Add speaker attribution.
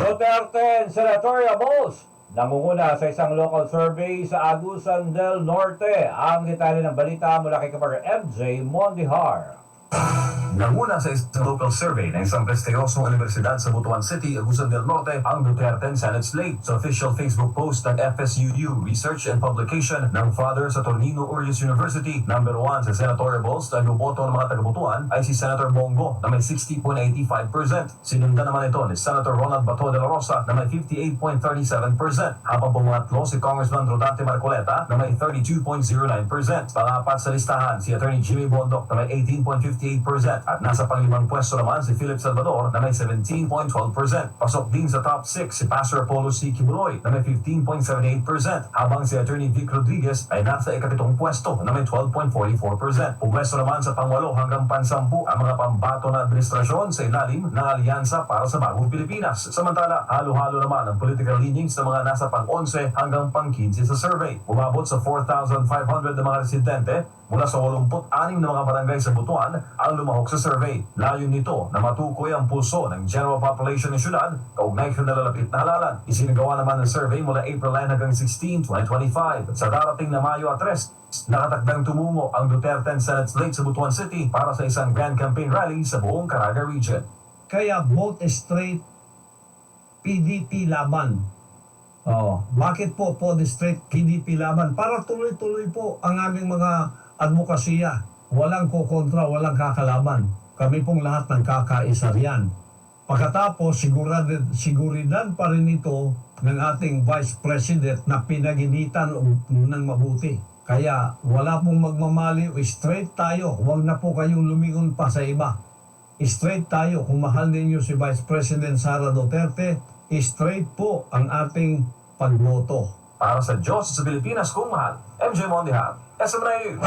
Speaker 1: Duterte and Senatorial Balls nangunguna sa isang local survey sa Agusan del Norte. Ang detalye ng balita mula kay Kapag MJ Mondihar.
Speaker 2: Nanguna sa isang local survey ng isang prestiyosong universidad sa Butuan City, Agusan del Norte, ang Duterte Senate slate. Sa official Facebook post ng FSUU Research and Publication ng Father sa Tornino Urias University, number 1 sa senatorial polls na boto ng mga taga-Butuan ay si Senator Bongo na may 60.85%. Sinundan naman ito ni Senator Ronald Bato de la Rosa na may 58.37%. Habang pumatlo si Congressman Rodante Marcoleta na may 32.09%. Pangapat sa listahan si Attorney Jimmy Bondoc na may 18.58% at nasa panglimang pwesto naman si Philip Salvador na may 17.12%. Pasok din sa top 6 si Pastor Apollo C. Kibuloy na may 15.78% habang si Attorney Vic Rodriguez ay nasa ikapitong pwesto na may 12.44%. Pumwesto naman sa pangwalo hanggang pansampu ang mga pambato na administrasyon sa ilalim ng Alyansa para sa Bagong Pilipinas. Samantala, halo-halo naman ang political leanings ng mga nasa pang-11 hanggang pang-15 sa survey. Umabot sa 4,500 na mga residente mula sa 86 na mga barangay sa Butuan ang lumahok sa survey. Layon nito na matukoy ang pulso ng general population ng syudad kaugnay sa nalalapit na halalan. Isinagawa naman ng survey mula April 9 hanggang 16, 2025. Sa darating na Mayo at 3, nakatakdang tumungo ang Duterte Senate slate sa Butuan City para sa isang grand campaign rally sa buong Caraga region.
Speaker 3: Kaya vote straight PDP laban. Oh, bakit po po straight PDP laban? Para tuloy-tuloy po ang aming mga advokasya. Walang kokontra, walang kakalaban. Kami pong lahat ng kakaisa riyan. Pagkatapos, sigurad, siguridad pa rin ito ng ating Vice President na pinaginitan ng mabuti. Kaya wala pong magmamaliw, straight tayo. Huwag na po kayong lumingon pa sa iba straight tayo. Kung mahal ninyo si Vice President Sara Duterte, straight po ang ating pagboto.
Speaker 2: Para sa Diyos sa Pilipinas kung mahal, MJ Mondihat, SM News.